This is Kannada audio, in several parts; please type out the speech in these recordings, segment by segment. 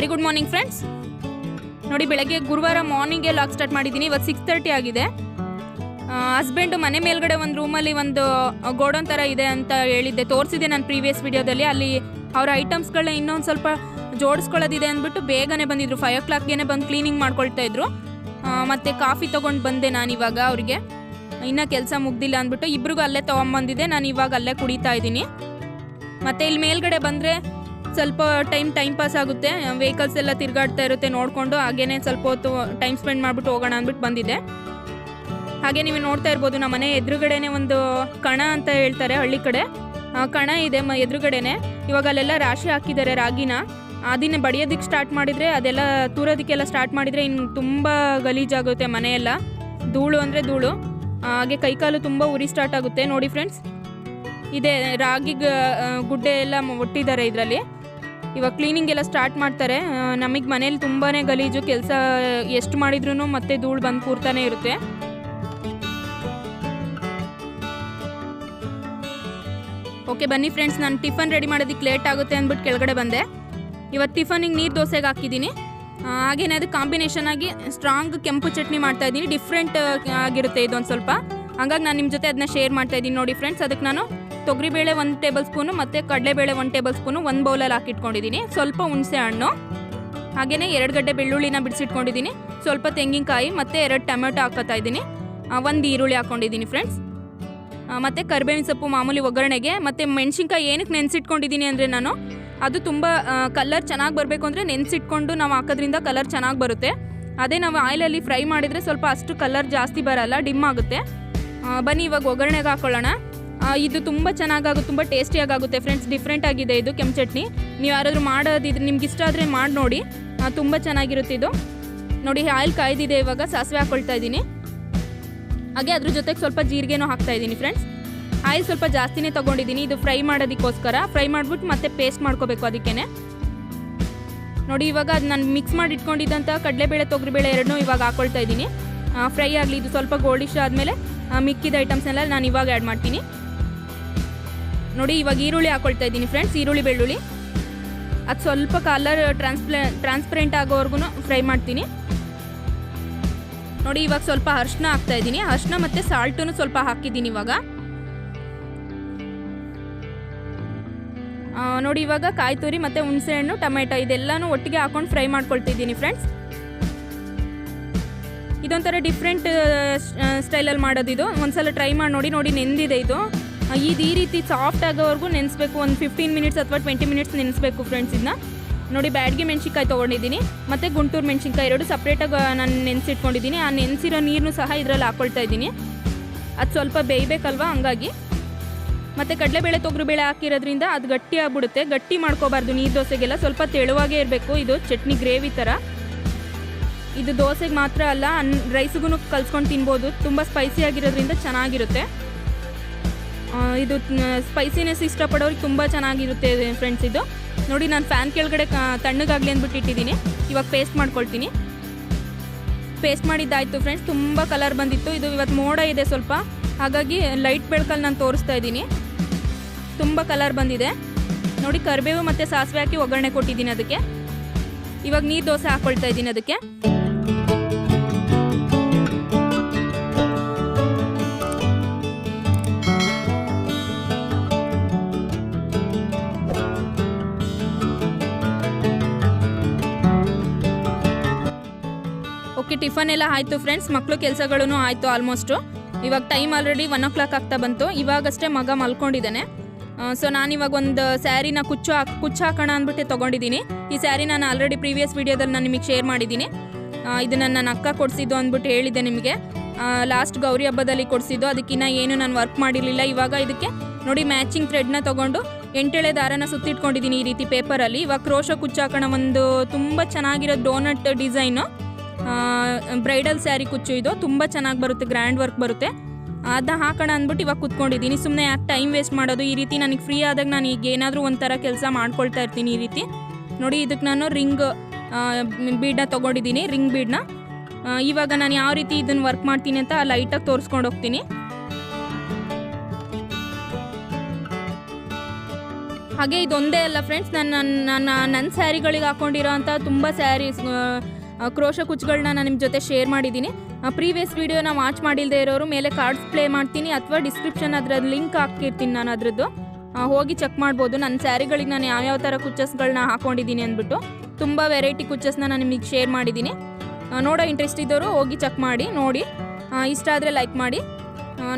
ವೆರಿ ಗುಡ್ ಮಾರ್ನಿಂಗ್ ಫ್ರೆಂಡ್ಸ್ ನೋಡಿ, ಬೆಳಗ್ಗೆ ಗುರುವಾರ ಮಾರ್ನಿಂಗೇ ಲಾಗ್ ಸ್ಟಾರ್ಟ್ ಮಾಡಿದ್ದೀನಿ. ಇವತ್ತು ಸಿಕ್ಸ್ ತರ್ಟಿ ಆಗಿದೆ. ಹಸ್ಬೆಂಡು ಮನೆ ಮೇಲ್ಗಡೆ ಒಂದು ರೂಮಲ್ಲಿ ಒಂದು ಗೋಡೌನ್ ಥರ ಇದೆ ಅಂತ ಹೇಳಿದ್ದೆ. ತೋರಿಸಿದೆ ನಾನು ಪ್ರೀವಿಯಸ್ ವಿಡಿಯೋದಲ್ಲಿ ಅಲ್ಲಿ ಅವರ ಐಟಮ್ಸ್ಗಳನ್ನ ಇನ್ನೊಂದು ಸ್ವಲ್ಪ ಜೋಡಿಸ್ಕೊಳ್ಳೋದಿದೆ ಅಂದ್ಬಿಟ್ಟು ಬೇಗನೆ ಬಂದಿದ್ರು. ಫೈವ್ ಓ ಕ್ಲಾಕ್ಗೆ ಬಂದು ಕ್ಲೀನಿಂಗ್ ಮಾಡ್ಕೊಳ್ತಾ ಇದ್ರು. ಮತ್ತು ಕಾಫಿ ತೊಗೊಂಡು ಬಂದೆ ನಾನು ಇವಾಗ ಅವರಿಗೆ. ಇನ್ನೂ ಕೆಲಸ ಮುಗ್ದಿಲ್ಲ ಅಂದ್ಬಿಟ್ಟು ಇಬ್ರಿಗೂ ಅಲ್ಲೇ ತೊಗೊಂಬಂದಿದ್ದೆ. ನಾನು ಇವಾಗ ಅಲ್ಲೇ ಕುಡಿತಾ ಇದ್ದೀನಿ. ಮತ್ತೆ ಇಲ್ಲಿ ಮೇಲ್ಗಡೆ ಬಂದರೆ ಸ್ವಲ್ಪ ಟೈಮ್ ಟೈಮ್ ಪಾಸ್ ಆಗುತ್ತೆ. ವೆಹಿಕಲ್ಸ್ ಎಲ್ಲ ತಿರುಗಾಡ್ತಾ ಇರುತ್ತೆ ನೋಡಿಕೊಂಡು. ಹಾಗೇನೆ ಸ್ವಲ್ಪ ಹೊತ್ತು ಟೈಮ್ ಸ್ಪೆಂಡ್ ಮಾಡಿಬಿಟ್ಟು ಹೋಗೋಣ ಅಂದ್ಬಿಟ್ಟು ಬಂದಿದ್ದೆ. ಹಾಗೆ ನೀವು ನೋಡ್ತಾ ಇರ್ಬೋದು, ನಮ್ಮ ಮನೆ ಎದುರುಗಡೆನೆ ಒಂದು ಕಣ ಅಂತ ಹೇಳ್ತಾರೆ ಹಳ್ಳಿ ಕಡೆ. ಕಣ ಇದೆ ಮ ಎದುರುಗಡೆನೆ. ಇವಾಗ ಅಲ್ಲೆಲ್ಲ ರಾಶಿ ಹಾಕಿದ್ದಾರೆ ರಾಗಿನ. ಅದನ್ನ ಬಡಿಯೋದಕ್ಕೆ ಸ್ಟಾರ್ಟ್ ಮಾಡಿದರೆ, ಅದೆಲ್ಲ ತೂರೋದಕ್ಕೆಲ್ಲ ಸ್ಟಾರ್ಟ್ ಮಾಡಿದರೆ ಇನ್ನು ತುಂಬ ಗಲೀಜಾಗುತ್ತೆ ಮನೆಯೆಲ್ಲ. ಧೂಳು ಅಂದರೆ ಧೂಳು. ಹಾಗೆ ಕೈಕಾಲು ತುಂಬ ಉರಿ ಸ್ಟಾರ್ಟ್ ಆಗುತ್ತೆ. ನೋಡಿ ಫ್ರೆಂಡ್ಸ್ ಇದೆ ರಾಗಿ ಗುಡ್ಡೆ ಎಲ್ಲ ಒಟ್ಟಿದ್ದಾರೆ ಇದರಲ್ಲಿ. ಇವಾಗ ಕ್ಲೀನಿಂಗ್ ಎಲ್ಲ ಸ್ಟಾರ್ಟ್ ಮಾಡ್ತಾರೆ. ನಮಗೆ ಮನೇಲಿ ತುಂಬಾ ಗಲೀಜು ಕೆಲಸ ಎಷ್ಟು ಮಾಡಿದ್ರು ಮತ್ತೆ ಧೂಳು ಬಂದು ಕೂರ್ತಾನೆ ಇರುತ್ತೆ. ಓಕೆ ಬನ್ನಿ ಫ್ರೆಂಡ್ಸ್ ನಾನು ಟಿಫನ್ ರೆಡಿ ಮಾಡೋದಕ್ಕೆ ಲೇಟ್ ಆಗುತ್ತೆ ಅಂದ್ಬಿಟ್ಟು ಕೆಳಗಡೆ ಬಂದೆ. ಇವತ್ತು ಟಿಫನಿಗೆ ನೀರು ದೋಸೆಗೆ ಹಾಕಿದ್ದೀನಿ. ಹಾಗೇನೆ ಅದು ಕಾಂಬಿನೇಷನ್ ಆಗಿ ಸ್ಟ್ರಾಂಗ್ ಕೆಂಪು ಚಟ್ನಿ ಮಾಡ್ತಾ ಇದ್ದೀನಿ. ಡಿಫ್ರೆಂಟ್ ಆಗಿರುತ್ತೆ ಇದೊಂದು ಸ್ವಲ್ಪ. ಹಂಗಾಗಿ ನಾನು ನಿಮ್ಮ ಜೊತೆ ಅದನ್ನ ಶೇರ್ ಮಾಡ್ತಾ ಇದ್ದೀನಿ ನೋಡಿ ಫ್ರೆಂಡ್ಸ್ ಅದಕ್ಕೆ ನಾನು ತೊಗರಿಬೇಳೆ ಒಂದು ಟೇಬಲ್ ಸ್ಪೂನು ಮತ್ತು ಕಡಲೆಬೇಳೆ ಒಂದು ಟೇಬಲ್ ಸ್ಪೂನು ಒಂದು ಬೌಲಲ್ಲಿ ಹಾಕಿಟ್ಕೊಂಡಿದ್ದೀನಿ. ಸ್ವಲ್ಪ ಹುಣಸೆ ಹಣ್ಣು ಹಾಗೆಯೇ ಎರಡು ಗಡ್ಡೆ ಬೆಳ್ಳುಳ್ಳಿನ ಬಿಡಿಸಿಟ್ಕೊಂಡಿದ್ದೀನಿ. ಸ್ವಲ್ಪ ತೆಂಗಿನಕಾಯಿ ಮತ್ತು ಎರಡು ಟೊಮೆಟೊ ಹಾಕೋತಾ ಇದ್ದೀನಿ. ಒಂದು ಈರುಳ್ಳಿ ಹಾಕ್ಕೊಂಡಿದ್ದೀನಿ ಫ್ರೆಂಡ್ಸ್. ಮತ್ತು ಕರಿಬೇವಿನ ಸೊಪ್ಪು ಮಾಮೂಲಿ ಒಗ್ಗರಣೆಗೆ, ಮತ್ತು ಮೆಣಸಿನ್ಕಾಯಿ ಏನಕ್ಕೆ ನೆನೆಸಿಟ್ಕೊಂಡಿದ್ದೀನಿ ಅಂದರೆ ನಾನು, ಅದು ತುಂಬ ಕಲರ್ ಚೆನ್ನಾಗಿ ಬರಬೇಕು ಅಂದರೆ ನೆನೆಸಿಟ್ಕೊಂಡು ನಾವು ಹಾಕೋದ್ರಿಂದ ಕಲರ್ ಚೆನ್ನಾಗಿ ಬರುತ್ತೆ. ಅದೇ ನಾವು ಆಯಿಲಲ್ಲಿ ಫ್ರೈ ಮಾಡಿದರೆ ಸ್ವಲ್ಪ ಅಷ್ಟು ಕಲರ್ ಜಾಸ್ತಿ ಬರಲ್ಲ, ಡಿಮ್ ಆಗುತ್ತೆ. ಬನ್ನಿ ಇವಾಗ ಒಗ್ಗರಣೆಗೆ ಹಾಕೊಳ್ಳೋಣ. ಇದು ತುಂಬ ಚೆನ್ನಾಗಾಗುತ್ತೆ ತುಂಬ ಟೇಸ್ಟಿಯಾಗಿ ಆಗುತ್ತೆ ಫ್ರೆಂಡ್ಸ್. ಡಿಫ್ರೆಂಟ್ ಆಗಿದೆ ಇದು ಕೆಂಪು ಚಟ್ನಿ. ನೀವು ಯಾರಾದರೂ ಮಾಡೋದಿದ್ರೆ, ನಿಮ್ಗೆ ಇಷ್ಟ ಆದರೆ ಮಾಡಿ ನೋಡಿ. ತುಂಬ ಚೆನ್ನಾಗಿರುತ್ತೆ ಇದು. ನೋಡಿ, ಆಯಿಲ್ ಕಾಯ್ದಿದೆ ಇವಾಗ, ಸಾಸಿವೆ ಹಾಕ್ಕೊಳ್ತಾ ಇದ್ದೀನಿ. ಹಾಗೆ ಅದ್ರ ಜೊತೆಗೆ ಸ್ವಲ್ಪ ಜೀರಿಗೆನೂ ಹಾಕ್ತಾ ಇದ್ದೀನಿ ಫ್ರೆಂಡ್ಸ್. ಆಯಿಲ್ ಸ್ವಲ್ಪ ಜಾಸ್ತಿನೇ ತೊಗೊಂಡಿದ್ದೀನಿ. ಇದು ಫ್ರೈ ಮಾಡೋದಕ್ಕೋಸ್ಕರ. ಫ್ರೈ ಮಾಡಿಬಿಟ್ಟು ಮತ್ತೆ ಪೇಸ್ಟ್ ಮಾಡ್ಕೋಬೇಕು ಅದಕ್ಕೇನೆ. ನೋಡಿ, ಇವಾಗ ಅದು ನಾನು ಮಿಕ್ಸ್ ಮಾಡಿ ಇಟ್ಕೊಂಡಿದ್ದಂಥ ಕಡಲೆಬೇಳೆ, ತೊಗರಿಬೇಳೆ ಎರಡನ್ನೂ ಇವಾಗ ಹಾಕ್ಕೊಳ್ತಾ ಇದ್ದೀನಿ. ಫ್ರೈ ಆಗಲಿ, ಇದು ಸ್ವಲ್ಪ ಗೋಲ್ಡಿಶ್ ಆದಮೇಲೆ ಮಿಕ್ಕಿದ ಐಟಮ್ಸ್ನೆಲ್ಲ ನಾನು ಇವಾಗ ಆ್ಯಡ್ ಮಾಡ್ತೀನಿ. ನೋಡಿ, ಇವಾಗ ಈರುಳ್ಳಿ ಹಾಕೊಳ್ತಾ ಇದ್ದೀನಿ ಫ್ರೆಂಡ್ಸ್ ಈರುಳ್ಳಿ, ಬೆಳ್ಳುಳ್ಳಿ. ಅದು ಸ್ವಲ್ಪ ಕಲರ್ ಟ್ರಾನ್ಸ್ಪ್ಲೆ ಟ್ರಾನ್ಸ್ಪರೆಂಟ್ ಆಗೋವರೆಗೂ ಫ್ರೈ ಮಾಡ್ತೀನಿ. ನೋಡಿ, ಇವಾಗ ಸ್ವಲ್ಪ ಅರ್ಶಿನ ಹಾಕ್ತಾ ಇದ್ದೀನಿ. ಅರ್ಶಿನ ಮತ್ತು ಸಾಲ್ಟನ್ನು ಸ್ವಲ್ಪ ಹಾಕಿದ್ದೀನಿ ಇವಾಗ. ನೋಡಿ, ಇವಾಗ ಕಾಯಿ ತುರಿ ಮತ್ತು ಹುಣಸೆಹಣ್ಣು ಟೊಮೆಟೊ ಇದೆಲ್ಲನೂ ಒಟ್ಟಿಗೆ ಹಾಕೊಂಡು ಫ್ರೈ ಮಾಡ್ಕೊಳ್ತಿದ್ದೀನಿ ಫ್ರೆಂಡ್ಸ್ ಇದೊಂಥರ ಡಿಫ್ರೆಂಟ್ ಸ್ಟೈಲಲ್ಲಿ ಮಾಡೋದು ಇದು. ಒಂದ್ಸಲ ಟ್ರೈ ಮಾಡಿ ನೋಡಿ ನೋಡಿ, ನೆಂದಿದೆ ಇದು. ಇದು ಈ ರೀತಿ ಸಾಫ್ಟ್ ಆಗೋವರೆಗೂ ನೆನೆಸ್ಬೇಕು. ಒಂದು ಫಿಫ್ಟೀನ್ ಮಿನಿಟ್ಸ್ ಅಥವಾ ಟ್ವೆಂಟಿ ಮಿನಿಟ್ಸ್ ನೆನೆಸ್ಬೇಕು ಫ್ರೆಂಡ್ಸ್ ಇದನ್ನ ನೋಡಿ, ಬ್ಯಾಡ್ಗೆ ಮೆಣಸಿನ್ಕಾಯಿ ತೊಗೊಂಡಿದ್ದೀನಿ. ಮತ್ತು ಗುಂಟೂರು ಮೆಣಸಿನ್ಕಾಯಿ, ಎರಡು ಸಪ್ರೇಟಾಗಿ ನಾನು ನೆನೆಸಿಟ್ಕೊಂಡಿದ್ದೀನಿ. ಆ ನೆನೆಸಿರೋ ನೀರನ್ನು ಸಹ ಇದರಲ್ಲಿ ಹಾಕ್ಕೊಳ್ತಾ ಇದ್ದೀನಿ. ಅದು ಸ್ವಲ್ಪ ಬೇಯಬೇಕಲ್ವ ಹಂಗಾಗಿ. ಮತ್ತು ಕಡಲೆಬೇಳೆ ತೊಗರಿಬೇಳೆ ಹಾಕಿರೋದ್ರಿಂದ ಅದು ಗಟ್ಟಿ ಆಗ್ಬಿಡುತ್ತೆ. ಗಟ್ಟಿ ಮಾಡ್ಕೋಬಾರ್ದು ನೀರು ದೋಸೆಗೆಲ್ಲ. ಸ್ವಲ್ಪ ತೆಳುವಾಗೇ ಇರಬೇಕು. ಇದು ಚಟ್ನಿ ಗ್ರೇವಿ ಥರ ಇದು ದೋಸೆಗೆ ಮಾತ್ರ ಅಲ್ಲ, ಅನ್ ರೈಸ್ಗೂ ಕಲ್ಸ್ಕೊಂಡು ತಿನ್ಬೋದು. ತುಂಬ ಸ್ಪೈಸಿ ಆಗಿರೋದ್ರಿಂದ ಚೆನ್ನಾಗಿರುತ್ತೆ. ಇದು ಸ್ಪೈಸಿನೆಸ್ ಇಷ್ಟಪಡೋರಿಗೆ ತುಂಬ ಚೆನ್ನಾಗಿರುತ್ತೆ ಫ್ರೆಂಡ್ಸ್ ಇದು. ನೋಡಿ, ನಾನು ಫ್ಯಾನ್ ಕೆಳಗಡೆ ತಣ್ಣಗಾಗಲಿ ಅಂದ್ಬಿಟ್ಟು ಇಟ್ಟಿದ್ದೀನಿ. ಇವಾಗ ಪೇಸ್ಟ್ ಮಾಡ್ಕೊಳ್ತೀನಿ. ಪೇಸ್ಟ್ ಮಾಡಿದ್ದಾಯಿತು ಫ್ರೆಂಡ್ಸ್ ತುಂಬ ಕಲರ್ ಬಂದಿತ್ತು. ಇದು ಇವತ್ತು ಮೋಡ ಇದೆ ಸ್ವಲ್ಪ. ಹಾಗಾಗಿ ಲೈಟ್ ಬೆಳಕಲ್ಲಿ ನಾನು ತೋರಿಸ್ತಾ ಇದ್ದೀನಿ. ತುಂಬ ಕಲರ್ ಬಂದಿದೆ. ನೋಡಿ, ಕರಿಬೇವು ಮತ್ತು ಸಾಸಿವೆ ಹಾಕಿ ಒಗ್ಗರಣೆ ಕೊಟ್ಟಿದ್ದೀನಿ ಅದಕ್ಕೆ. ಇವಾಗ ನೀರು ದೋಸೆ ಹಾಕ್ಕೊಳ್ತಾ ಇದ್ದೀನಿ ಅದಕ್ಕೆ. ಓಕೆ, ಟಿಫನ್ ಎಲ್ಲ ಆಯಿತು ಫ್ರೆಂಡ್ಸ್ ಮಕ್ಕಳು ಕೆಲಸಗಳೂ ಆಯಿತು ಆಲ್ಮೋಸ್ಟು ಇವಾಗ time already one o'clock ಆಗ್ತಾ ಬಂತು. ಇವಾಗಷ್ಟೇ ಮಗ ಮಲ್ಕೊಂಡಿದ್ದಾನೆ. ಸೊ ಇವಾಗ ಒಂದು ಸ್ಯಾರಿನ ಕುಚ್ಚು ಹಾಕ್, ಕುಚ್ಚು ಹಾಕೋಣ ಅಂದ್ಬಿಟ್ಟು ತೊಗೊಂಡಿದ್ದೀನಿ. ಈ ಸ್ಯಾರಿ ನಾನು ಆಲ್ರೆಡಿ ಪ್ರೀವಿಯಸ್ ವೀಡಿಯೋದಲ್ಲಿ ನಾನು ನಿಮಗೆ ಶೇರ್ ಮಾಡಿದ್ದೀನಿ. ಇದನ್ನ ನನ್ನ ಅಕ್ಕ ಕೊಡಿಸಿದ್ದು ಅಂದ್ಬಿಟ್ಟು ಹೇಳಿದ್ದೆ ನಿಮಗೆ. ಲಾಸ್ಟ್ ಗೌರಿ ಹಬ್ಬದಲ್ಲಿ ಕೊಡಿಸಿದ್ದು. ಅದಕ್ಕಿನ್ನ ಏನು ನಾನು ವರ್ಕ್ ಮಾಡಿರಲಿಲ್ಲ. ಇವಾಗ ಇದಕ್ಕೆ ನೋಡಿ ಮ್ಯಾಚಿಂಗ್ ಥ್ರೆಡ್ನ ತೊಗೊಂಡು ಎಂಟೆಳೆ ದಾರನ ಸುತ್ತಿಟ್ಕೊಂಡಿದ್ದೀನಿ ಈ ರೀತಿ ಪೇಪರಲ್ಲಿ ಇವಾಗ ಕ್ರೋಶ ಕುಚ್ಚಾಕೋಣ ಒಂದು ತುಂಬ ಚೆನ್ನಾಗಿರೋ ಡೋನಟ್ ಡಿಸೈನು ಬ್ರೈಡಲ್ ಸ್ಯಾರಿ ಕುಚ್ಚು ಇದು. ತುಂಬ ಚೆನ್ನಾಗಿ ಬರುತ್ತೆ, ಗ್ರ್ಯಾಂಡ್ ವರ್ಕ್ ಬರುತ್ತೆ. ಅದನ್ನ ಹಾಕೋಣ ಅಂದ್ಬಿಟ್ಟು ಇವಾಗ ಕುತ್ಕೊಂಡಿದ್ದೀನಿ. ಸುಮ್ಮನೆ ಯಾಕೆ ಟೈಮ್ ವೇಸ್ಟ್ ಮಾಡೋದು? ಈ ರೀತಿ ನನಗೆ ಫ್ರೀ ಆದಾಗ ನಾನು ಈಗ ಏನಾದರೂ ಒಂಥರ ಕೆಲಸ ಮಾಡ್ಕೊಳ್ತಾ ಇರ್ತೀನಿ ಈ ರೀತಿ. ನೋಡಿ ಇದಕ್ಕೆ ನಾನು ರಿಂಗ್ ಬೀಡನ್ನ ತೊಗೊಂಡಿದ್ದೀನಿ, ರಿಂಗ್ ಬೀಡನ್ನ ಇವಾಗ ನಾನು ಯಾವ ರೀತಿ ಇದನ್ನು ವರ್ಕ್ ಮಾಡ್ತೀನಿ ಅಂತ ಲೈಟಾಗಿ ತೋರಿಸ್ಕೊಂಡು ಹೋಗ್ತೀನಿ. ಹಾಗೆ ಇದೊಂದೇ ಅಲ್ಲ ಫ್ರೆಂಡ್ಸ್, ನಾನು ನನ್ನ ನನ್ನ ಸ್ಯಾರಿಗಳಿಗೆ ಹಾಕೊಂಡಿರೋ ಅಂಥ ತುಂಬ ಸ್ಯಾರೀಸ್ ಕ್ರೋಶ ಕುಚ್ಗಳನ್ನ ನಾನು ನಿಮ್ಮ ಜೊತೆ ಶೇರ್ ಮಾಡಿದ್ದೀನಿ ಪ್ರೀವಿಯಸ್ ವೀಡಿಯೋನ ವಾಚ್ ಮಾಡಿಲ್ಲದೆ ಇರೋರು ಮೇಲೆ ಕಾರ್ಡ್ಸ್ ಪ್ಲೇ ಮಾಡ್ತೀನಿ ಅಥವಾ ಡಿಸ್ಕ್ರಿಪ್ಷನ್ ಅದರ ಲಿಂಕ್ ಹಾಕಿರ್ತೀನಿ ನಾನು ಅದರದ್ದು. ಹೋಗಿ ಚೆಕ್ ಮಾಡ್ಬೋದು. ನನ್ನ ಸ್ಯಾರಿಗಳಿಗೆ ನಾನು ಯಾವ್ಯಾವ ಥರ ಕುಚ್ಚಸ್ಗಳನ್ನ ಹಾಕೊಂಡಿದ್ದೀನಿ ಅಂದ್ಬಿಟ್ಟು ತುಂಬ ವೆರೈಟಿ ಕುಚ್ಚಸ್ನ ನಾನು ನಿಮಗೆ ಶೇರ್ ಮಾಡಿದ್ದೀನಿ ನೋಡೋ ಇಂಟ್ರೆಸ್ಟ್ ಇದ್ದವರು ಹೋಗಿ ಚೆಕ್ ಮಾಡಿ, ನೋಡಿ. ಇಷ್ಟ ಆದರೆ ಲೈಕ್ ಮಾಡಿ.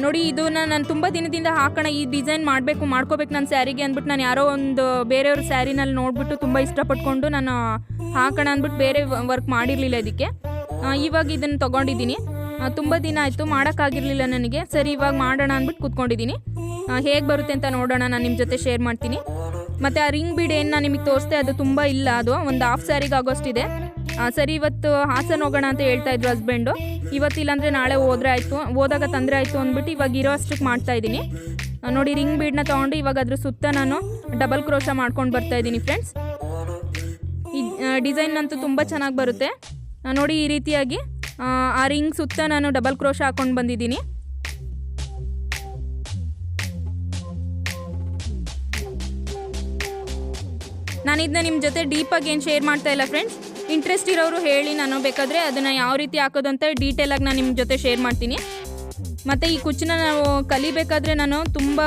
ನೋಡಿ, ಇದು ನಾನು ತುಂಬ ದಿನದಿಂದ ಹಾಕೋಣ ಈ ಡಿಸೈನ್ ಮಾಡಬೇಕು, ಮಾಡ್ಕೋಬೇಕು ನನ್ನ ಸ್ಯಾರಿಗೆ ಅಂದ್ಬಿಟ್ಟು ನಾನು ಯಾರೋ ಒಂದು ಬೇರೆಯವ್ರ ಸ್ಯಾರಿನಲ್ಲಿ ನೋಡಿಬಿಟ್ಟು ತುಂಬ ಇಷ್ಟಪಟ್ಕೊಂಡು ನಾನು ಹಾಕೋಣ ಅಂದ್ಬಿಟ್ಟು ಬೇರೆ ವರ್ಕ್ ಮಾಡಿರಲಿಲ್ಲ ಇದಕ್ಕೆ. ಇವಾಗ ಇದನ್ನು ತೊಗೊಂಡಿದ್ದೀನಿ. ತುಂಬ ದಿನ ಆಯಿತು, ಮಾಡೋಕ್ಕಾಗಿರಲಿಲ್ಲ ನನಗೆ. ಸರಿ, ಇವಾಗ ಮಾಡೋಣ ಅಂದ್ಬಿಟ್ಟು ಕೂತ್ಕೊಂಡಿದ್ದೀನಿ. ಹೇಗೆ ಬರುತ್ತೆ ಅಂತ ನೋಡೋಣ, ನಾನು ನಿಮ್ಮ ಜೊತೆ ಶೇರ್ ಮಾಡ್ತೀನಿ. ಮತ್ತು ಆ ರಿಂಗ್ ಬೀಡ್ ಏನು ನಾನು ನಿಮಗೆ ತೋರಿಸ್ದೆ ಅದು ತುಂಬ ಇಲ್ಲ, ಅದು ಒಂದು ಹಾಫ್ ಸ್ಯಾರಿಗೆ ಆಗೋಷ್ಟಿದೆ. ಸರಿ ಇವತ್ತು ಹಾಸನ ಹೋಗೋಣ ಅಂತ ಹೇಳ್ತಾ ಇದ್ರು ಹಸ್ಬೆಂಡು ಇವತ್ತು ಇಲ್ಲಾಂದರೆ ನಾಳೆ ಹೋದ್ರೆ ಆಯಿತು ಹೋದಾಗ ತೊಂದರೆ ಆಯಿತು ಅಂದ್ಬಿಟ್ಟು ಇವಾಗ ಇರೋ ಅಷ್ಟಕ್ಕೆ ಮಾಡ್ತಾ ಇದ್ದೀನಿ. ನೋಡಿ ರಿಂಗ್ ಬೀಡ್ನ ತೊಗೊಂಡು ಇವಾಗ ಅದ್ರ ಸುತ್ತ ನಾನು ಡಬಲ್ ಕ್ರೋಶ ಮಾಡ್ಕೊಂಡು ಬರ್ತಾ ಇದ್ದೀನಿ ಫ್ರೆಂಡ್ಸ್ ಈ ಡಿಸೈನ್ ಅಂತೂ ತುಂಬ ಚೆನ್ನಾಗಿ ಬರುತ್ತೆ. ನೋಡಿ ಈ ರೀತಿಯಾಗಿ ಆ, ರಿಂಗ್ ಸುತ್ತ ನಾನು ಡಬಲ್ ಕ್ರೋಶ ಹಾಕೊಂಡು ಬಂದಿದ್ದೀನಿ. ನಾನು ಇದನ್ನ ನಿಮ್ಮ ಜೊತೆ ಡೀಪಾಗಿ ಏನು ಶೇರ್ ಮಾಡ್ತಾ ಇಲ್ಲ ಫ್ರೆಂಡ್ಸ್ ಇಂಟ್ರೆಸ್ಟ್ ಇರೋರು ಹೇಳಿ ನಾನು ಬೇಕಾದರೆ ಅದನ್ನು ಯಾವ ರೀತಿ ಹಾಕೋದು ಅಂತ ಡೀಟೇಲಾಗಿ ನಾನು ನಿಮ್ಮ ಜೊತೆ ಶೇರ್ ಮಾಡ್ತೀನಿ. ಮತ್ತು ಈ ಕುಚ್ಚನ್ನ ನಾವು ಕಲಿಬೇಕಾದ್ರೆ ನಾನು ತುಂಬ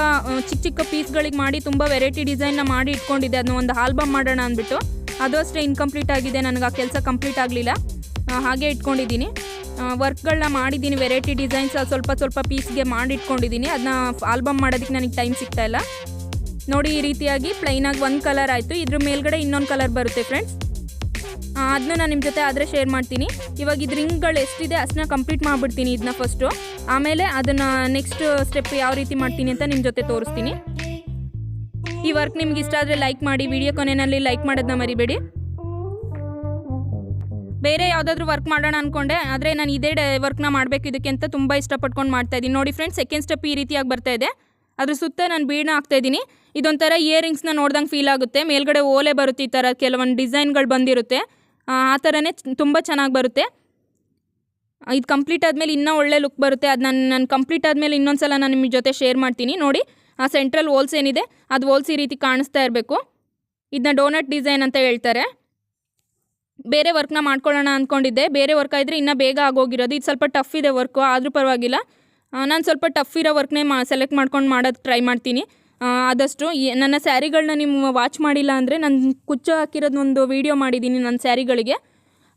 ಚಿಕ್ಕ ಚಿಕ್ಕ ಪೀಸ್ಗಳಿಗೆ ಮಾಡಿ ತುಂಬ ವೆರೈಟಿ ಡಿಸೈನ್ನ ಮಾಡಿ ಇಟ್ಕೊಂಡಿದ್ದೆ. ಅದನ್ನ ಒಂದು ಆಲ್ಬಮ್ ಮಾಡೋಣ ಅಂದ್ಬಿಟ್ಟು. ಅದು ಅಷ್ಟೇ ಇನ್ಕಂಪ್ಲೀಟ್ ಆಗಿದೆ. ನನಗೆ ಆ ಕೆಲಸ ಕಂಪ್ಲೀಟ್ ಆಗಲಿಲ್ಲ. ಹಾಗೆ ಇಟ್ಕೊಂಡಿದ್ದೀನಿ. ವರ್ಕ್ಗಳನ್ನ ಮಾಡಿದ್ದೀನಿ ವೆರೈಟಿ ಡಿಸೈನ್ಸ್ ಸ್ವಲ್ಪ ಸ್ವಲ್ಪ ಪೀಸ್ಗೆ ಮಾಡಿ ಇಟ್ಕೊಂಡಿದ್ದೀನಿ. ಅದನ್ನ ಆಲ್ಬಮ್ ಮಾಡೋದಕ್ಕೆ ನನಗೆ ಟೈಮ್ ಸಿಗ್ತಾ ಇಲ್ಲ. ನೋಡಿ ಈ ರೀತಿಯಾಗಿ ಪ್ಲೈನಾಗಿ ಒಂದು ಕಲರ್ ಆಯಿತು. ಇದ್ರ ಮೇಲ್ಗಡೆ ಇನ್ನೊಂದು ಕಲರ್ ಬರುತ್ತೆ ಫ್ರೆಂಡ್ಸ್ ಅದನ್ನ ನಾನು ನಿಮ್ಮ ಜೊತೆ ಆದರೆ ಶೇರ್ ಮಾಡ್ತೀನಿ. ಇವಾಗ ಇದು ರಿಂಗ್ಗಳು ಎಷ್ಟಿದೆ ಅಷ್ಟನ್ನ ಕಂಪ್ಲೀಟ್ ಮಾಡಿಬಿಡ್ತೀನಿ ಇದನ್ನ ಫಸ್ಟು ಆಮೇಲೆ ಅದನ್ನು ನೆಕ್ಸ್ಟ್ ಸ್ಟೆಪ್ ಯಾವ ರೀತಿ ಮಾಡ್ತೀನಿ ಅಂತ ನಿಮ್ಮ ಜೊತೆ ತೋರಿಸ್ತೀನಿ. ಈ ವರ್ಕ್ ನಿಮ್ಗೆ ಇಷ್ಟ ಆದರೆ ಲೈಕ್ ಮಾಡಿ ವಿಡಿಯೋ ಕೊನೆಯಲ್ಲಿ ಲೈಕ್ ಮಾಡೋದನ್ನ ಮರಿಬೇಡಿ. ಬೇರೆ ಯಾವುದಾದ್ರೂ ವರ್ಕ್ ಮಾಡೋಣ ಅಂದ್ಕೊಂಡೆ ಆದರೆ ನಾನು ಇದೇ ವರ್ಕ್ನ ಮಾಡಬೇಕು ಇದಕ್ಕೆ ಅಂತ ತುಂಬ ಇಷ್ಟಪಟ್ಕೊಂಡು ಮಾಡ್ತಾ ಇದ್ದೀನಿ ನೋಡಿ ಫ್ರೆಂಡ್ಸ್ ಸೆಕೆಂಡ್ ಸ್ಟೆಪ್ ಈ ರೀತಿಯಾಗಿ ಬರ್ತಾ ಇದೆ. ಅದ್ರ ಸುತ್ತ ನಾನು ಬೀಡನ್ನ ಹಾಕ್ತಾ ಇದ್ದೀನಿ ಇದೊಂಥರ ಇಯರಿಂಗ್ಸ್ನ ನೋಡ್ದಂಗೆ ಫೀಲ್ ಆಗುತ್ತೆ. ಮೇಲ್ಗಡೆ ಓಲೆ ಬರುತ್ತೆ ಈ ಥರ ಕೆಲವೊಂದು ಡಿಸೈನ್ಗಳು ಬಂದಿರುತ್ತೆ. ಆ ಥರನೇ ತುಂಬ ಚೆನ್ನಾಗಿ ಬರುತ್ತೆ. ಇದು ಕಂಪ್ಲೀಟ್ ಆದಮೇಲೆ ಇನ್ನೂ ಒಳ್ಳೆ ಲುಕ್ ಬರುತ್ತೆ. ಅದು ನಾನು ನಾನು ಕಂಪ್ಲೀಟ್ ಆದಮೇಲೆ ಇನ್ನೊಂದು ಸಲ ನಾನು ನಿಮ್ಮ ಜೊತೆ ಶೇರ್ ಮಾಡ್ತೀನಿ. ನೋಡಿ, ಆ ಸೆಂಟ್ರಲ್ ಹೋಲ್ಸ್ ಏನಿದೆ, ಅದು ಹೋಲ್ಸ್ ಈ ರೀತಿ ಕಾಣಿಸ್ತಾ ಇರಬೇಕು. ಇದನ್ನ ಡೋನಟ್ ಡಿಸೈನ್ ಅಂತ ಹೇಳ್ತಾರೆ. ಬೇರೆ ವರ್ಕ್ನ ಮಾಡ್ಕೊಳ್ಳೋಣ ಅಂದ್ಕೊಂಡಿದ್ದೆ ಬೇರೆ ವರ್ಕ್ ಆದರೆ ಇನ್ನೂ ಬೇಗ ಆಗೋಗಿರೋದು. ಇದು ಸ್ವಲ್ಪ ಟಫ್ ಇದೆ ವರ್ಕು ಆದರೂ ಪರವಾಗಿಲ್ಲ. ನಾನು ಸ್ವಲ್ಪ ಟಫ್ ಇರೋ ವರ್ಕ್ನೇ ಮಾ ಸೆಲೆಕ್ಟ್ ಮಾಡ್ಕೊಂಡು ಮಾಡೋದು ಟ್ರೈ ಮಾಡ್ತೀನಿ. ಆದಷ್ಟು ನನ್ನ ಸ್ಯಾರಿಗಳನ್ನ ನೀವು ವಾಚ್ ಮಾಡಿಲ್ಲ ಅಂದರೆ ನಾನು ಕುಚ್ಚು ಹಾಕಿರೋದೊಂದು ವೀಡಿಯೋ ಮಾಡಿದ್ದೀನಿ ನನ್ನ ಸ್ಯಾರಿಗಳಿಗೆ.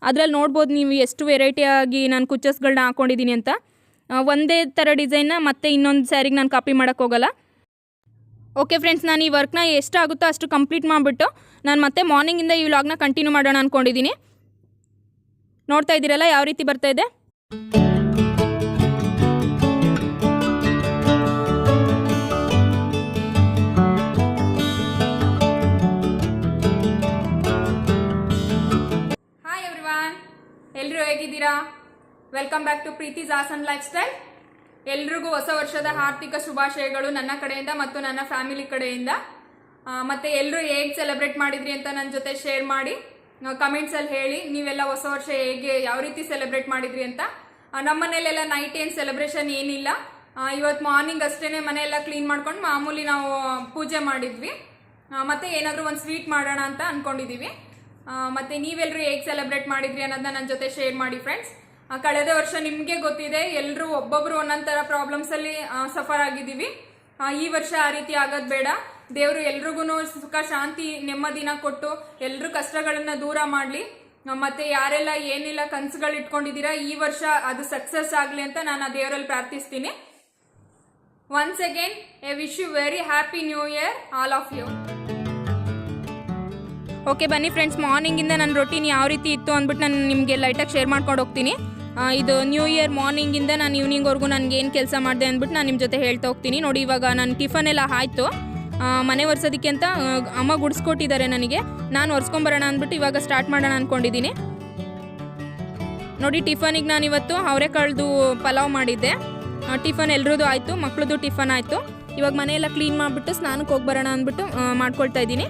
ಅದರಲ್ಲಿ ನೋಡ್ಬೋದು ನೀವು ಎಷ್ಟು ವೆರೈಟಿಯಾಗಿ ನಾನು ಕುಚ್ಚಸ್ಗಳನ್ನ ಹಾಕ್ಕೊಂಡಿದ್ದೀನಿ ಅಂತ. ಒಂದೇ ಥರ ಡಿಸೈನ್ನ ಮತ್ತೆ ಇನ್ನೊಂದು ಸ್ಯಾರಿಗೆ ನಾನು ಕಾಪಿ ಮಾಡೋಕ್ಕೋಗಲ್ಲ ಓಕೆ ಫ್ರೆಂಡ್ಸ್ ನಾನು ಈ ವರ್ಕ್ನ ಎಷ್ಟಾಗುತ್ತೋ ಅಷ್ಟು ಕಂಪ್ಲೀಟ್ ಮಾಡಿಬಿಟ್ಟು ನಾನು ಮತ್ತೆ ಮಾರ್ನಿಂಗಿಂದ ಈ ವ್ಲಾಗ್ನ ಕಂಟಿನ್ಯೂ ಮಾಡೋಣ ಅಂದ್ಕೊಂಡಿದ್ದೀನಿ ನೋಡ್ತಾ ಇದ್ದೀರಲ್ಲ, ಯಾವ ರೀತಿ ಬರ್ತಾ ಎಲ್ಲರೂ ಹೇಗಿದ್ದೀರಾ? Welcome back to Preethi Jason life style ಎಲ್ರಿಗೂ ಹೊಸ ವರ್ಷದ ಆರ್ಥಿಕ ಶುಭಾಶಯಗಳು ನನ್ನ ಕಡೆಯಿಂದ ಮತ್ತು ನನ್ನ ಫ್ಯಾಮಿಲಿ ಕಡೆಯಿಂದ. ಮತ್ತೆ ಎಲ್ಲರೂ ಹೇಗೆ ಸೆಲೆಬ್ರೇಟ್ ಮಾಡಿದ್ರಿ ಅಂತ ನನ್ನ ಜೊತೆ ಶೇರ್ ಮಾಡಿ. ಕಮೆಂಟ್ಸಲ್ಲಿ ಹೇಳಿ ನೀವೆಲ್ಲ ಹೊಸ ವರ್ಷ ಹೇಗೆ, ಯಾವ ರೀತಿ ಸೆಲೆಬ್ರೇಟ್ ಮಾಡಿದ್ರಿ ಅಂತ. ನಮ್ಮ ಮನೇಲೆಲ್ಲ ನೈಟ್ ಏನು ಸೆಲೆಬ್ರೇಷನ್ ಏನಿಲ್ಲ. ಇವತ್ತು ಮಾರ್ನಿಂಗ್ ಅಷ್ಟೇ ಮನೆಯೆಲ್ಲ ಕ್ಲೀನ್ ಮಾಡ್ಕೊಂಡು ಮಾಮೂಲಿ ನಾವು ಪೂಜೆ ಮಾಡಿದ್ವಿ. ಮತ್ತೆ ಏನಾದರೂ ಒಂದು ಸ್ವೀಟ್ ಮಾಡೋಣ ಅಂತ ಅಂದ್ಕೊಂಡಿದ್ದೀವಿ ಮತ್ತೆ ನೀವೆಲ್ಲರೂ ಹೇಗೆ ಸೆಲೆಬ್ರೇಟ್ ಮಾಡಿದ್ರಿ ಅನ್ನೋದನ್ನ ನನ್ನ ಜೊತೆ ಶೇರ್ ಮಾಡಿ ಫ್ರೆಂಡ್ಸ್ ಕಳೆದ ವರ್ಷ ನಿಮಗೆ ಗೊತ್ತಿದೆ ಎಲ್ಲರೂ ಒಬ್ಬೊಬ್ರು ಒಂದೊಂದು ಥರ ಪ್ರಾಬ್ಲಮ್ಸಲ್ಲಿ ಸಫರ್ ಆಗಿದ್ದೀವಿ. ಈ ವರ್ಷ ಆ ರೀತಿ ಆಗೋದು ಬೇಡ. ದೇವರು ಎಲ್ರಿಗೂ ಸುಖ, ಶಾಂತಿ, ನೆಮ್ಮದಿನ ಕೊಟ್ಟು ಎಲ್ಲರೂ ಕಷ್ಟಗಳನ್ನ ದೂರ ಮಾಡಲಿ. ಮತ್ತೆ ಯಾರೆಲ್ಲ ಏನಿಲ್ಲ ಕನಸುಗಳು ಇಟ್ಕೊಂಡಿದ್ದೀರಾ, ಈ ವರ್ಷ ಅದು ಸಕ್ಸಸ್ ಆಗಲಿ ಅಂತ ನಾನು ಆ ದೇವರಲ್ಲಿ ಪ್ರಾರ್ಥಿಸ್ತೀನಿ. Once again a wish you very happy new year all of you okay, ಬನ್ನಿ ಫ್ರೆಂಡ್ಸ್ ಮಾರ್ನಿಂಗಿಂದ ನನ್ನ ರೊಟೀನ್ ಯಾವ ರೀತಿ ಇತ್ತು ಅಂದ್ಬಿಟ್ಟು ನಾನು ನಿಮಗೆ ಲೈಟಾಗಿ ಶೇರ್ ಮಾಡ್ಕೊಂಡು ಹೋಗ್ತೀನಿ. ಇದು ನ್ಯೂ ಇಯರ್ ಮಾರ್ನಿಂಗಿಂದ ನಾನು ಈವ್ನಿಂಗ್ವರೆಗೂ ನನಗೆ ಏನು ಕೆಲಸ ಮಾಡಿದೆ ಅಂದ್ಬಿಟ್ಟು ನಾನು ನಿಮ್ಮ ಜೊತೆ ಹೇಳ್ತಾ ಹೋಗ್ತೀನಿ. ನೋಡಿ, ಇವಾಗ ನಾನು ಟಿಫನ್ ಎಲ್ಲ ಆಯಿತು. ಮನೆ ಒರೆಸೋದಕ್ಕೆ ಅಂತ ಅಮ್ಮ ಗುಡಿಸ್ಕೊಟ್ಟಿದ್ದಾರೆ ನನಗೆ. ನಾನು ಒರೆಸ್ಕೊಂಬರೋಣ ಅಂದ್ಬಿಟ್ಟು ಇವಾಗ ಸ್ಟಾರ್ಟ್ ಮಾಡೋಣ ಅಂದ್ಕೊಂಡಿದ್ದೀನಿ ನೋಡಿ ಟಿಫನಿಗೆ ನಾನು ಇವತ್ತು ಅವರೆಕಾಳ್ದು ಪಲಾವ್ ಮಾಡಿದ್ದೆ. ಟಿಫನ್ ಎಲ್ರದ್ದು ಆಯಿತು, ಮಕ್ಳದ್ದು ಟಿಫನ್ ಆಯಿತು. ಇವಾಗ ಮನೆಯೆಲ್ಲ ಕ್ಲೀನ್ ಮಾಡಿಬಿಟ್ಟು ಸ್ನಾನಕ್ಕೆ ಹೋಗಿ ಬರೋಣ ಅಂದ್ಬಿಟ್ಟು ಮಾಡ್ಕೊಳ್ತಾ ಇದ್ದೀನಿ.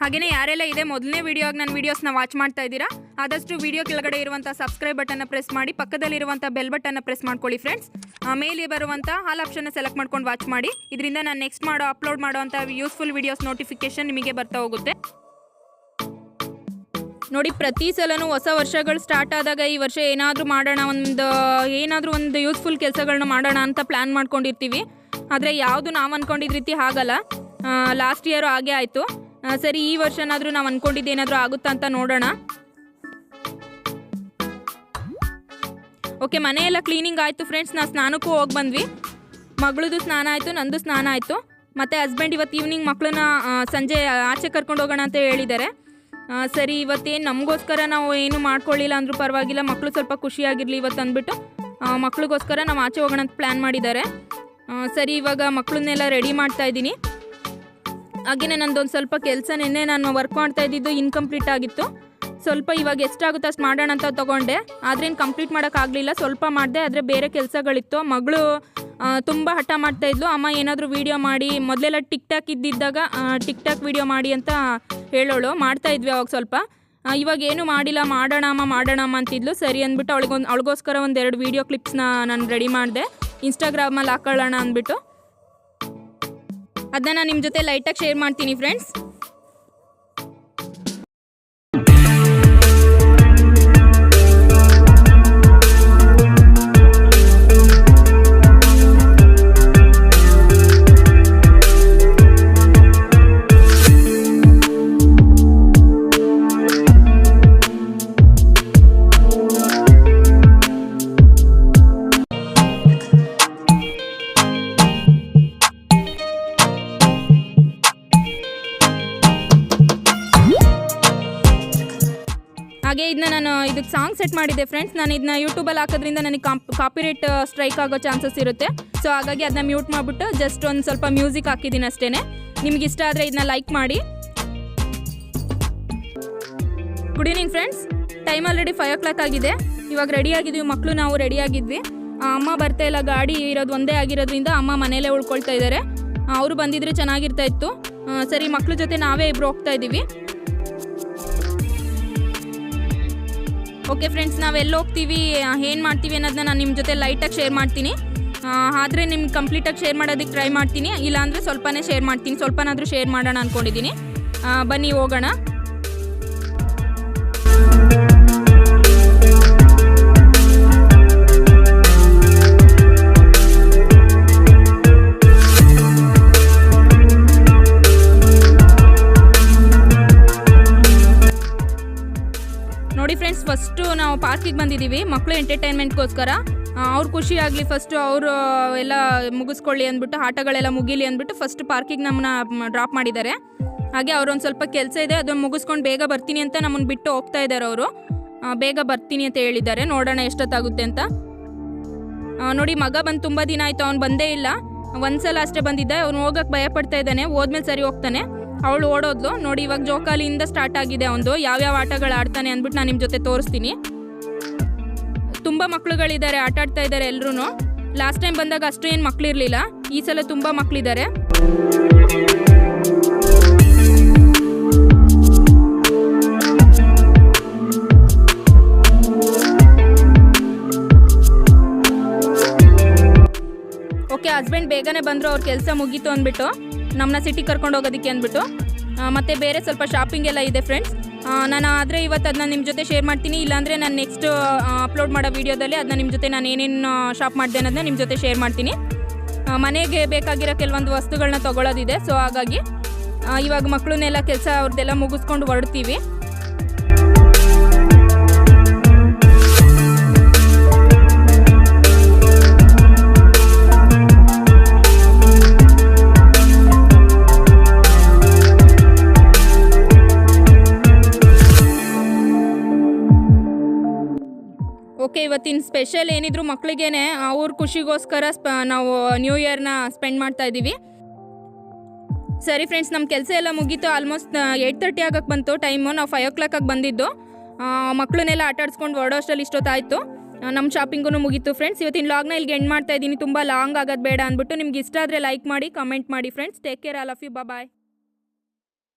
ಹಾಗೆಯೇ ಯಾರೆಲ್ಲ ಇದೆ, ಮೊದಲನೇ ವೀಡಿಯೋಗೆ ನನ್ನ ವಿಡಿಯೋಸ್ನ ವಾಚ್ ಮಾಡ್ತಾ ಇದ್ದೀರಾ, ಆದಷ್ಟು ವಿಡಿಯೋ ಕೆಳಗಡೆ ಇರುವಂಥ ಸಬ್ಸ್ಕ್ರೈಬ್ ಬಟನ್ನ ಪ್ರೆಸ್ ಮಾಡಿ ಪಕ್ಕದಲ್ಲಿರುವಂಥ ಬೆಲ್ ಬಟನ್ನ ಪ್ರೆಸ್ ಮಾಡ್ಕೊಳ್ಳಿ ಫ್ರೆಂಡ್ಸ್ ಮೇಲೆ ಬರುವಂಥ ಹಾಲ್ ಆಪ್ಷನ್ನ ಸೆಲೆಕ್ಟ್ ಮಾಡ್ಕೊಂಡು ವಾಚ್ ಮಾಡಿ. ಇದರಿಂದ ನಾನು ನೆಕ್ಸ್ಟ್ ಮಾಡೋ ಅಪ್ಲೋಡ್ ಮಾಡೋವಂಥ ಯೂಸ್ಫುಲ್ ವಿಡಿಯೋಸ್ ನೋಟಿಫಿಕೇಶನ್ ನಿಮಗೆ ಬರ್ತಾ ಹೋಗುತ್ತೆ. ನೋಡಿ, ಪ್ರತಿ ಸಲನೂ ಹೊಸ ವರ್ಷಗಳು ಸ್ಟಾರ್ಟ್ ಆದಾಗ ಈ ವರ್ಷ ಏನಾದರೂ ಮಾಡೋಣ, ಒಂದು, ಏನಾದರೂ ಒಂದು ಯೂಸ್ಫುಲ್ ಕೆಲಸಗಳನ್ನ ಮಾಡೋಣ ಅಂತ ಪ್ಲ್ಯಾನ್ ಮಾಡ್ಕೊಂಡಿರ್ತೀವಿ. ಆದರೆ ಯಾವುದು ನಾವು ಅಂದ್ಕೊಂಡಿದ್ದ ರೀತಿ ಆಗಲ್ಲ. ಲಾಸ್ಟ್ ಇಯರು ಹಾಗೆ ಆಯಿತು. ಸರಿ, ಈ ವರ್ಷನಾದರೂ ನಾವು ಅಂದ್ಕೊಂಡಿದ್ದು ಏನಾದರೂ ಆಗುತ್ತಾ ಅಂತ ನೋಡೋಣ. ಓಕೆ ಮನೆಯೆಲ್ಲ ಕ್ಲೀನಿಂಗ್ ಆಯಿತು ಫ್ರೆಂಡ್ಸ್ ನಾವು ಸ್ನಾನಕ್ಕೂ ಹೋಗಿ ಬಂದ್ವಿ. ಮಗಳದು ಸ್ನಾನ ಆಯಿತು, ನಂದು ಸ್ನಾನ ಆಯಿತು. ಮತ್ತು ಹಸ್ಬೆಂಡ್ ಇವತ್ತು ಈವ್ನಿಂಗ್ ಮಕ್ಕಳನ್ನ ಸಂಜೆ ಆಚೆ ಕರ್ಕೊಂಡು ಹೋಗೋಣ ಅಂತ ಹೇಳಿದ್ದಾರೆ. ಸರಿ, ಇವತ್ತೇನು ನಮಗೋಸ್ಕರ ನಾವು ಏನು ಮಾಡ್ಕೊಳ್ಳಿಲ್ಲ ಅಂದರೂ ಪರವಾಗಿಲ್ಲ. ಮಕ್ಕಳು ಸ್ವಲ್ಪ ಖುಷಿಯಾಗಿರಲಿ ಇವತ್ತು ಅಂದ್ಬಿಟ್ಟು ಮಕ್ಳಿಗೋಸ್ಕರ ನಾವು ಆಚೆ ಹೋಗೋಣ ಅಂತ ಪ್ಲ್ಯಾನ್ ಮಾಡಿದ್ದಾರೆ. ಸರಿ, ಇವಾಗ ಮಕ್ಕಳನ್ನೆಲ್ಲ ರೆಡಿ ಮಾಡ್ತಾ ಇದ್ದೀನಿ. ಹಾಗೆಯೇ ನಂದೊಂದು ಸ್ವಲ್ಪ ಕೆಲಸ ನಿನ್ನೆ ನಾನು ವರ್ಕ್ ಮಾಡ್ತಾ ಇದ್ದಿದ್ದು ಇನ್ಕಂಪ್ಲೀಟ್ ಆಗಿತ್ತು. ಸ್ವಲ್ಪ ಇವಾಗ ಎಷ್ಟಾಗುತ್ತೆ ಅಷ್ಟು ಮಾಡೋಣ ಅಂತ ತೊಗೊಂಡೆ. ಆದ್ರೇನು ಕಂಪ್ಲೀಟ್ ಮಾಡೋಕ್ಕಾಗಲಿಲ್ಲ ಸ್ವಲ್ಪ ಮಾಡಿದೆ, ಆದರೆ ಬೇರೆ ಕೆಲಸಗಳಿತ್ತು. ಮಗಳು ತುಂಬ ಹಠ ಮಾಡ್ತಾ ಇದ್ಲು. ಅಮ್ಮ ಏನಾದರೂ ವೀಡಿಯೋ ಮಾಡಿ, ಮೊದಲೆಲ್ಲ ಟಿಕ್ ಟಾಕ್ ಇದ್ದಿದ್ದಾಗ ಟಿಕ್ ಟಾಕ್ ವೀಡಿಯೋ ಮಾಡಿ ಅಂತ ಹೇಳೋಳು. ಮಾಡ್ತಾ ಇದ್ವಿ ಅವಾಗ ಸ್ವಲ್ಪ. ಇವಾಗ ಏನು ಮಾಡಿಲ್ಲ. ಮಾಡೋಣ ಅಮ್ಮ ಮಾಡೋಣ ಅಮ್ಮ ಅಂತಿದ್ಲು. ಸರಿ ಅಂದ್ಬಿಟ್ಟು ಅವಳಿಗೊಂದು, ಅವಳಿಗೋಸ್ಕರ ಒಂದೆರಡು ವೀಡಿಯೋ ಕ್ಲಿಪ್ಸ್ನ ನಾನು ರೆಡಿ ಮಾಡಿದೆ. ಇನ್ಸ್ಟಾಗ್ರಾಮಲ್ಲಿ ಹಾಕೊಳ್ಳೋಣ ಅಂದ್ಬಿಟ್ಟು. ಅದನ್ನ ನಿಮ್ ನಿಮ್ಮ ಜೊತೆ ಲೈಟಾಗಿ ಶೇರ್ ಮಾಡ್ತೀನಿ ಫ್ರೆಂಡ್ಸ್ ಸೆಟ್ ಮಾಡಿದೆ ಫ್ರೆಂಡ್ಸ್ ನಾನು ಇದನ್ನ ಯೂಟ್ಯೂಬಲ್ಲಿ ಹಾಕೋದ್ರಿಂದ ನನಗೆ ಕಾಪ್ ಕಾಪಿರೇಟ್ ಸ್ಟ್ರೈಕ್ ಆಗೋ ಚಾನ್ಸಸ್ ಇರುತ್ತೆ. ಸೊ ಹಾಗಾಗಿ ಅದನ್ನ ಮ್ಯೂಟ್ ಮಾಡಿಬಿಟ್ಟು ಜಸ್ಟ್ ಒಂದು ಸ್ವಲ್ಪ ಮ್ಯೂಸಿಕ್ ಹಾಕಿದ್ದೀನಿ ಅಷ್ಟೇ ನಿಮ್ಗೆ ಇಷ್ಟ ಆದರೆ ಇದನ್ನ ಲೈಕ್ ಮಾಡಿ. Good evening friends time already five o'clock ಆಗಿದೆ. ಇವಾಗ ರೆಡಿ ಆಗಿದ್ವಿ ಮಕ್ಕಳು ನಾವು ರೆಡಿ ಆಗಿದ್ವಿ. ಅಮ್ಮ ಬರ್ತಾ ಇಲ್ಲ, ಗಾಡಿ ಇರೋದು ಒಂದೇ ಆಗಿರೋದ್ರಿಂದ ಅಮ್ಮ ಮನೇಲೇ ಉಳ್ಕೊಳ್ತಾ ಇದ್ದಾರೆ ಅವರು ಬಂದಿದ್ರೆ ಚೆನ್ನಾಗಿರ್ತಾ ಇತ್ತು. ಸರಿ ಮಕ್ಕಳ ಜೊತೆ ನಾವೇ ಇಬ್ರು ಹೋಗ್ತಾ ಇದ್ದೀವಿ ಓಕೆ ಫ್ರೆಂಡ್ಸ್ ನಾವು ಎಲ್ಲಿ ಹೋಗ್ತೀವಿ ಏನು ಮಾಡ್ತೀವಿ ಅನ್ನೋದನ್ನ ನಾನು ನಿಮ್ಮ ಜೊತೆ ಲೈಟಾಗಿ ಶೇರ್ ಮಾಡ್ತೀನಿ. ಆದರೆ ನಿಮ್ಗೆ ಕಂಪ್ಲೀಟಾಗಿ ಶೇರ್ ಮಾಡೋದಕ್ಕೆ ಟ್ರೈ ಮಾಡ್ತೀನಿ. ಇಲ್ಲಾಂದರೆ ಸ್ವಲ್ಪನೇ ಶೇರ್ ಮಾಡ್ತೀನಿ. ಸ್ವಲ್ಪನಾದರೂ ಶೇರ್ ಮಾಡೋಣ ಅಂದ್ಕೊಂಡಿದ್ದೀನಿ ಬನ್ನಿ ಹೋಗೋಣ. ಫ್ರೆಂಡ್ಸ್ ಫಸ್ಟು ನಾವು ಪಾರ್ಕಿಗೆ ಬಂದಿದ್ದೀವಿ ಮಕ್ಕಳು ಎಂಟರ್ಟೈನ್ಮೆಂಟ್ಗೋಸ್ಕರ ಅವ್ರು ಖುಷಿ ಆಗಲಿ ಫಸ್ಟು ಅವರು ಎಲ್ಲ ಮುಗಿಸ್ಕೊಳ್ಳಿ ಅಂದ್ಬಿಟ್ಟು, ಆಟಗಳೆಲ್ಲ ಮುಗೀಲಿ ಅಂದ್ಬಿಟ್ಟು ಫಸ್ಟ್ ಪಾರ್ಕಿಗೆ ನಮ್ಮನ್ನ ಡ್ರಾಪ್ ಮಾಡಿದ್ದಾರೆ. ಹಾಗೆ ಅವ್ರೊಂದು ಸ್ವಲ್ಪ ಕೆಲಸ ಇದೆ, ಅದನ್ನು ಮುಗಿಸ್ಕೊಂಡು ಬೇಗ ಬರ್ತೀನಿ ಅಂತ ನಮ್ಮನ್ನು ಬಿಟ್ಟು ಹೋಗ್ತಾ ಇದ್ದಾರೆ ಅವರು. ಬೇಗ ಬರ್ತೀನಿ ಅಂತ ಹೇಳಿದ್ದಾರೆ, ನೋಡೋಣ ಎಷ್ಟೊತ್ತಾಗುತ್ತೆ ಅಂತ. ನೋಡಿ, ಮಗ ಬಂದು ತುಂಬ ದಿನ ಆಯಿತು, ಅವ್ನು ಬಂದೇ ಇಲ್ಲ. ಒಂದ್ಸಲ ಅಷ್ಟೇ ಬಂದಿದ್ದ, ಅವ್ನು ಹೋಗಕ್ಕೆ ಭಯ ಪಡ್ತಾ ಇದ್ದಾನೆ, ಹೋದ್ಮೇಲೆ ಸರಿ ಹೋಗ್ತಾನೆ. ಅವಳು ಓಡೋದ್ಲು. ನೋಡಿ, ಇವಾಗ ಜೋಕಾಲಿಯಿಂದ ಸ್ಟಾರ್ಟ್ ಆಗಿದೆ ಅವನು ಯಾವ್ಯಾವ ಆಟಗಳು ಆಡ್ತಾನೆ ಅಂದ್ಬಿಟ್ಟು ನಾನು ನಿಮ್ಮ ಜೊತೆ ತೋರಿಸ್ತೀನಿ. ತುಂಬ ಮಕ್ಳುಗಳಿದ್ದಾರೆ, ಆಟ ಆಡ್ತಾ ಇದ್ದಾರೆ ಎಲ್ಲರೂ ಲಾಸ್ಟ್ ಟೈಮ್ ಬಂದಾಗ ಅಷ್ಟು ಏನು ಮಕ್ಳಿರ್ಲಿಲ್ಲ. ಈ ಸಲ ತುಂಬ ಮಕ್ಕಳಿದ್ದಾರೆ ಓಕೆ ಹಸ್ಬೆಂಡ್ ಬೇಗನೆ ಬಂದರು, ಅವ್ರ ಕೆಲಸ ಮುಗೀತು ಅಂದ್ಬಿಟ್ಟು. ನಮ್ಮನ್ನ ಸಿಟಿ ಕರ್ಕೊಂಡು ಹೋಗೋದಕ್ಕೆ ಅಂದ್ಬಿಟ್ಟು. ಮತ್ತೆ ಬೇರೆ ಸ್ವಲ್ಪ ಶಾಪಿಂಗ್ ಎಲ್ಲ ಇದೆ ಫ್ರೆಂಡ್ಸ್ ನಾನು ಆದರೆ ಇವತ್ತು ಅದನ್ನ ನಿಮ್ಮ ಜೊತೆ ಶೇರ್ ಮಾಡ್ತೀನಿ. ಇಲ್ಲಾಂದರೆ ನಾನು ನೆಕ್ಸ್ಟ್ ಅಪ್ಲೋಡ್ ಮಾಡೋ ವೀಡಿಯೋದಲ್ಲಿ ಅದನ್ನ ನಿಮ್ಮ ಜೊತೆ ನಾನು ಏನೇನು ಶಾಪ್ ಮಾಡಿದೆ ಅನ್ನೋದನ್ನ ನಿಮ್ಮ ಜೊತೆ ಶೇರ್ ಮಾಡ್ತೀನಿ. ಮನೆಗೆ ಬೇಕಾಗಿರೋ ಕೆಲವೊಂದು ವಸ್ತುಗಳನ್ನ ತೊಗೊಳೋದಿದೆ. ಸೊ ಹಾಗಾಗಿ ಇವಾಗ ಮಕ್ಕಳನ್ನೆಲ್ಲ ಕೆಲಸ ಅವ್ರದ್ದೆಲ್ಲ ಮುಗಿಸ್ಕೊಂಡು ಹೊರಡ್ತೀವಿ. ಓಕೆ ಇವತ್ತಿನ ಸ್ಪೆಷಲ್ ಏನಿದ್ರು ಮಕ್ಕಳಿಗೇನೆ ಅವ್ರ ಖುಷಿಗೋಸ್ಕರ ಸ್ಪ ನಾವು ನ್ಯೂ ಇಯರ್ನ ಸ್ಪೆಂಡ್ ಮಾಡ್ತಾ ಇದ್ದೀವಿ ಸರಿ ಫ್ರೆಂಡ್ಸ್ ನಮ್ಮ ಕೆಲಸ ಎಲ್ಲ ಮುಗೀತು. ಆಲ್ಮೋಸ್ಟ್ ಏಯ್ಟ್ ತರ್ಟಿ ಆಗಕ್ಕೆ ಬಂತು. ಟೈಮು ನಾವು ಫೈವ್ ಓ ಕ್ಲಾಕಾಗಿ ಬಂದಿದ್ದು. ಮಕ್ಕಳನ್ನೆಲ್ಲ ಆಟ ಆಡಿಸ್ಕೊಂಡು ಹೊರಡೋ ಅಷ್ಟರಲ್ಲಿ ಇಷ್ಟೊತ್ತಾಯಿತು. ನಮ್ಮ ಶಾಪಿಂಗೂ ಮುಗೀತು ಫ್ರೆಂಡ್ಸ್ ಇವತ್ತಿನ ಲಾಗ್ನ ಇಲ್ಲಿಗೆ ಎಂಡ್ ಮಾಡ್ತಾ ಇದ್ದೀನಿ ತುಂಬ ಲಾಂಗ್ ಆಗೋದು ಬೇಡ ಅಂದ್ಬಿಟ್ಟು ನಿಮ್ಗೆ ಇಷ್ಟ ಆದರೆ ಲೈಕ್ ಮಾಡಿ ಕಮೆಂಟ್ ಮಾಡಿ friends take care all of you bye